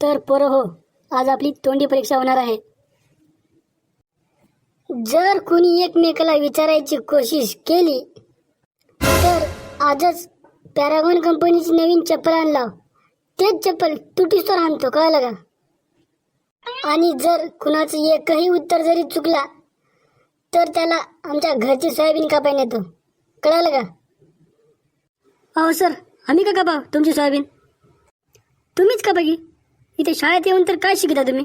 तर पोरं हो आज आपली तोंडी परीक्षा होणार आहे. जर कुणी एकमेकाला विचारायची कोशिश केली तर आजच पॅरागॉन कंपनीची नवीन चप्पल आणला. तेच चप्पल तुटीस तर आणतो कळलं का? आणि जर कुणाचं एकही उत्तर जरी चुकला तर त्याला आमच्या घरची सोयाबीन कापायला येतो. कळालं का? अहो सर आम्ही का कापाव तुमची सोयाबीन? तुम्हीच कापा की. इथे शाळेत येऊन तर काय शिकता तुम्ही?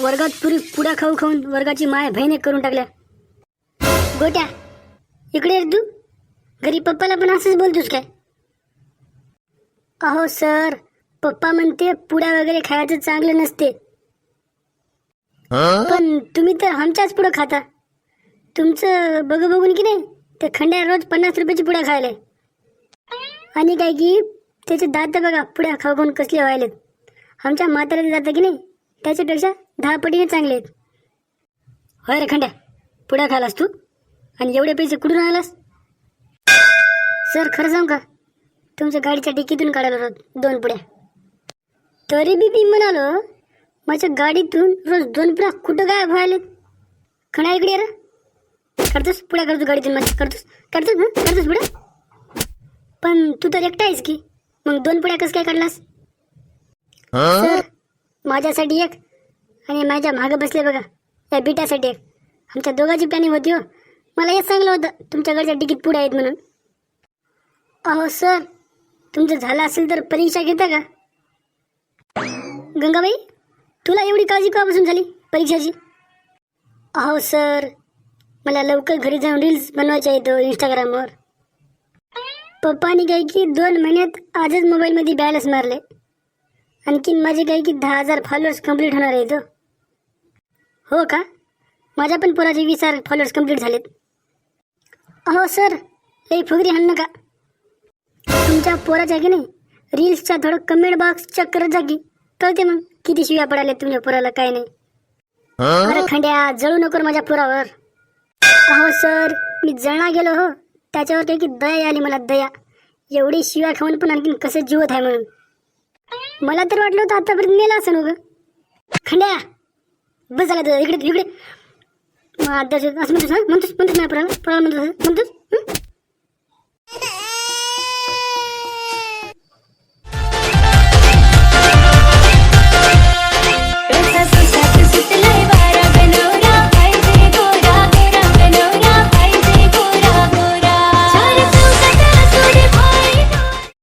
वर्गात पुरी पुड्या खाऊ खाऊन वर्गाची माय बहिणी करून टाकल्या. गोट्या इकडे तू. घरी पप्पाला पण असंच बोलतोस काय? अहो सर पप्पा म्हणते पुड्या वगैरे खायचं चांगलं नसते. पण तुम्ही तर आमच्याच पुढं खाता. तुमचं बघू बघून की नाही ते खंड्या रोज पन्नास रुपयाची पुड्या खायला. आणि काय की त्याचे दात बघा पुड्या खाऊ खाऊन कसले व्हायलेत. आमच्या म्हाताऱ्याचे दात की नाही त्याच्यापेक्षा दहा पटीने चांगले आहेत. होय रे खंड्या पुड्या खालास तू? आणि एवढे पैसे कुठून आलास? सर खरं सांग का? तुमच्या गाडीच्या डिकीतून काढायला रोज दोन पुड्या तरी बी मी म्हणालो माझ्या गाडीतून रोज दोन पुड्या कुठं काय व्हायलेत? खणा इकडे रे. करतोस? पुढे करतो गाडीतून माझ्या करतोस. करतोस करतोस पुढे? पण तू तर एकटा आहेस की. मग दोन पुड्या कसं काय काढलास? सर माझ्यासाठी एक आणि माझ्या मागं बसले बघा या बिटासाठी एक. आमच्या दोघांची प्लॅनिंग होती हो. मला हेच सांगलं होतं तुमच्याकडच्या डिकीत पुढे आहेत म्हणून. अहो सर तुमचं झालं असेल तर परीक्षा घेता का? गंगाबाई तुला एवढी काळजी केव्हापासून झाली परीक्षाची? अहो सर मला लवकर घरी जाऊन रील्स बनवायच्या येतो इंस्टाग्रामवर पप्पानी काय की दोन महिन्यात आजच मोबाईलमध्ये बॅलन्स मारले. आणखीन माझे काय की दहा हजार फॉलोअर्स कंप्लीट होणार आहेत हो. हो का? माझ्या पण पोराचे वीस हजार फॉलोअर्स कंप्लीट झालेत. अहो सर लई फुगरी हाण नका. तुमच्या पोराच्या की नाही रील्सच्या थोडं कमेंट बॉक्स चेक करत जा की. कळते मग किती शिव्या पडाल्या तुमच्या पोराला काय नाही. अरे खंड्या जळू नको माझ्या पोरावर. अहो सर मी जळणा गेलो हो. त्याच्यावर काही की दया आली मला दया. एवढी शिव्या खाऊन पण आणखीन कसं जीवत आहे म्हणून. मला तर वाटलं होतं आतापर्यंत मेला असं ग खंड्या! बस झाला इकडे इकडे. अध्यास असं म्हणतोस हा? म्हणतोस म्हणतोस माझ्या पोराला पोराला म्हणतोस म्हणतोस?